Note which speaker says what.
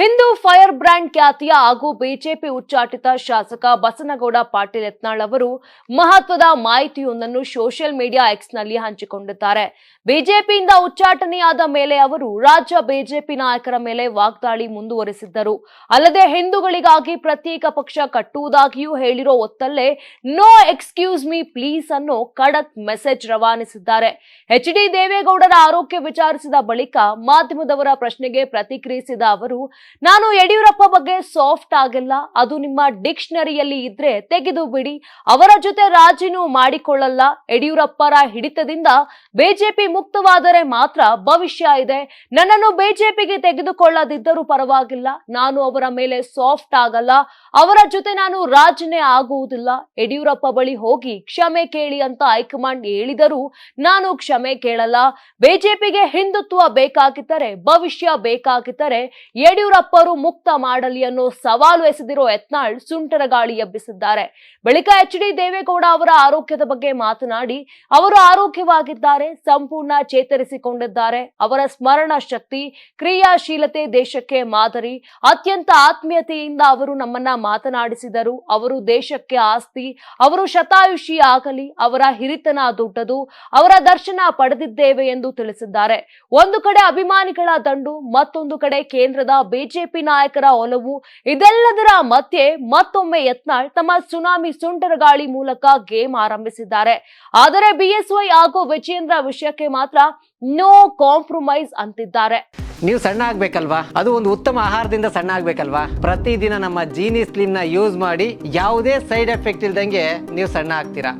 Speaker 1: Hindu fire brand ಖ್ಯಾತಿಯ ಹಾಗೂ BJP ಉಚ್ಚಾಟಿತ ಶಾಸಕ ಬಸನಗೌಡ ಪಾಟೀಲ್ ಯತ್ನಾಳ್ ಅವರು ಮಹತ್ವದ ಮಾಹಿತಿಯೊಂದನ್ನು ಸೋಷಿಯಲ್ ಮೀಡಿಯಾ ಎಕ್ಸ್ನಲ್ಲಿ ಹಂಚಿಕೊಂಡಿದ್ದಾರೆ. ಬಿಜೆಪಿಯಿಂದ ಉಚ್ಚಾಟನೆಯಾದ ಮೇಲೆ ಅವರು ರಾಜ್ಯ ಬಿಜೆಪಿ ನಾಯಕರ ಮೇಲೆ ವಾಗ್ದಾಳಿ ಮುಂದುವರೆಸಿದ್ದರು. ಅಲ್ಲದೆ ಹಿಂದೂಗಳಿಗಾಗಿ ಪ್ರತ್ಯೇಕ ಪಕ್ಷ ಕಟ್ಟುವುದಾಗಿಯೂ ಹೇಳಿರೋ ಹೊತ್ತಲ್ಲೇ ನೋ ಎಕ್ಸ್ಕ್ಯೂಸ್ ಮೀ ಪ್ಲೀಸ್ ಅನ್ನೋ ಖಡಕ್ ಮೆಸೇಜ್ ರವಾನಿಸಿದ್ದಾರೆ. ಎಚ್ ಡಿ ದೇವೇಗೌಡರ ಆರೋಗ್ಯ ವಿಚಾರಿಸಿದ ಬಳಿಕ ಮಾಧ್ಯಮದವರ ಪ್ರಶ್ನೆಗೆ ಪ್ರತಿಕ್ರಿಯಿಸಿದ ಅವರು ನಾನು ಯಡಿಯೂರಪ್ಪ ಬಗ್ಗೆ ಸಾಫ್ಟ್ ಆಗಿಲ್ಲ. ಅದು ನಿಮ್ಮ ಡಿಕ್ಷನರಿಯಲ್ಲಿ ಇದ್ರೆ ತೆಗೆದು ಬಿಡಿ. ಅವರ ಜೊತೆ ರಾಜೀನು ಮಾಡಿಕೊಳ್ಳಲ್ಲ. ಯಡಿಯೂರಪ್ಪರ ಹಿಡಿತದಿಂದ ಬಿಜೆಪಿ ಮುಕ್ತವಾದರೆ ಮಾತ್ರ ಭವಿಷ್ಯ ಇದೆ. ನನ್ನನ್ನು ಬಿಜೆಪಿಗೆ ತೆಗೆದುಕೊಳ್ಳದಿದ್ದರೂ ಪರವಾಗಿಲ್ಲ. ನಾನು ಅವರ ಮೇಲೆ ಸಾಫ್ಟ್ ಆಗಲ್ಲ. ಅವರ ಜೊತೆ ನಾನು ರಾಜನೇ ಆಗುವುದಿಲ್ಲ. ಯಡಿಯೂರಪ್ಪ ಬಳಿ ಹೋಗಿ ಕ್ಷಮೆ ಕೇಳಿ ಅಂತ ಹೈಕಮಾಂಡ್ ಹೇಳಿದರೂ ನಾನು ಕ್ಷಮೆ ಕೇಳಲ್ಲ. ಬಿಜೆಪಿಗೆ ಹಿಂದುತ್ವ ಬೇಕಾಗಿದ್ದರೆ, ಭವಿಷ್ಯ ಬೇಕಾಗಿದ್ದರೆ ಯಡಿಯೂರಪ್ಪರು ಮುಕ್ತ ಮಾಡಲಿ ಅನ್ನೋ ಸವಾಲು ಎಸೆದಿರೋ ಯತ್ನಾಳ್ ಸುಂಟರ ಗಾಳಿ ಎಬ್ಬಿಸಿದ್ದಾರೆ. ಬಳಿಕ ಎಚ್ ಡಿ ದೇವೇಗೌಡ ಅವರ ಆರೋಗ್ಯದ ಬಗ್ಗೆ ಮಾತನಾಡಿ, ಅವರು ಆರೋಗ್ಯವಾಗಿದ್ದಾರೆ, ಸಂಪೂರ್ಣ ಚೇತರಿಸಿಕೊಂಡಿದ್ದಾರೆ. ಅವರ ಸ್ಮರಣ ಶಕ್ತಿ, ಕ್ರಿಯಾಶೀಲತೆ ದೇಶಕ್ಕೆ ಮಾದರಿ. ಅತ್ಯಂತ ಆತ್ಮೀಯತೆಯಿಂದ ಅವರು ನಮ್ಮನ್ನ ಮಾತನಾಡಿಸಿದರು. ಅವರು ದೇಶಕ್ಕೆ ಆಸ್ತಿ, ಅವರು ಶತಾಯುಷಿ ಆಗಲಿ, ಅವರ ಹಿರಿತನ ದೊಡ್ಡದು. ಅವರ ದರ್ಶನ ಪಡೆದಿದ್ದೇವೆ ಎಂದು ತಿಳಿಸಿದ್ದಾರೆ. ಒಂದು ಕಡೆ ಅಭಿಮಾನಿಗಳ ದಂಡು, ಮತ್ತೊಂದು ಕಡೆ ಕೇಂದ್ರದ ಬಿಜೆಪಿ ನಾಯಕರ ಒಲವು ಇದೆಲ್ಲದರ ಮಧ್ಯೆ ಮತ್ತೊಮ್ಮೆ ಯತ್ನಾಳ್ ತಮ್ಮ ಸುನಾಮಿ ಸುಂಟರ ಗಾಳಿ ಮೂಲಕ ಗೇಮ್ ಆರಂಭಿಸಿದ್ದಾರೆ. ಆದರೆ ಬಿಎಸ್ವೈ ಹಾಗೂ ವಿಜೇಂದ್ರ ವಿಷಯಕ್ಕೆ ಮಾತ್ರ ನೋ ಕಾಂಪ್ರಮೈಸ್ ಅಂತಿದ್ದಾರೆ.
Speaker 2: ನೀವು ಸಣ್ಣ ಆಗ್ಬೇಕಲ್ವಾ? ಅದು ಒಂದು ಉತ್ತಮ ಆಹಾರದಿಂದ ಸಣ್ಣ ಆಗ್ಬೇಕಲ್ವಾ? ಪ್ರತಿದಿನ ನಮ್ಮ ಜೀನಿ ಸ್ಲಿಮ್ನ ಯೂಸ್ ಮಾಡಿ ಯಾವುದೇ ಸೈಡ್ ಎಫೆಕ್ಟ್ ಇಲ್ದಂಗೆ ನೀವು ಸಣ್ಣ ಆಗ್ತೀರಾ?